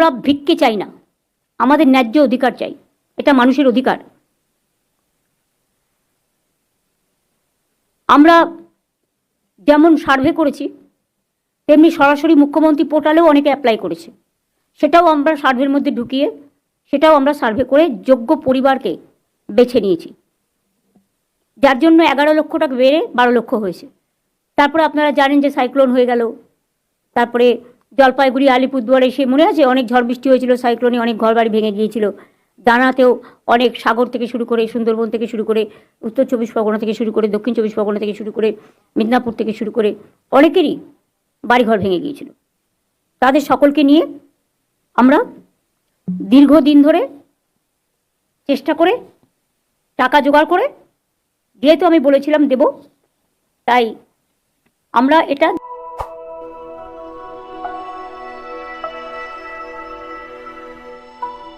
আমরা ভিক্ষে চাই না। আমাদের ন্যায্য অধিকার চাই। এটা মানুষের অধিকার। আমরা যেমন সার্ভে করেছি, তেমনি সরাসরি মুখ্যমন্ত্রী পোর্টালেও অনেকে অ্যাপ্লাই করেছে। সেটাও আমরা সার্ভের মধ্যে ঢুকিয়ে, সেটাও আমরা সার্ভে করে যোগ্য পরিবারকে বেছে নিয়েছি। যার জন্য এগারো লক্ষ টাকা বেড়ে বারো লক্ষ হয়েছে। তারপরে আপনারা জানেন যে সাইক্লোন হয়ে গেল। তারপরে জলপাইগুড়ি, আলিপুরদুয়ারে সে মনে আছে? অনেক ঝড় বৃষ্টি হয়েছিল, সাইক্লোনে অনেক ঘরবাড়ি ভেঙে গিয়েছিল। দানাতেও অনেক সাগর থেকে শুরু করে সুন্দরবন থেকে শুরু করে উত্তর চব্বিশ পরগনা থেকে শুরু করে, দক্ষিণ চব্বিশ পরগনা থেকে শুরু করে, মিদনাপুর থেকে শুরু করে অনেকেরই বাড়িঘর ভেঙে গিয়েছিল। তাদের সকলকে নিয়ে আমরা দীর্ঘদিন ধরে চেষ্টা করে, টাকা জোগাড় করে, যেহেতু আমি বলেছিলাম দেব, তাই আমরা এটা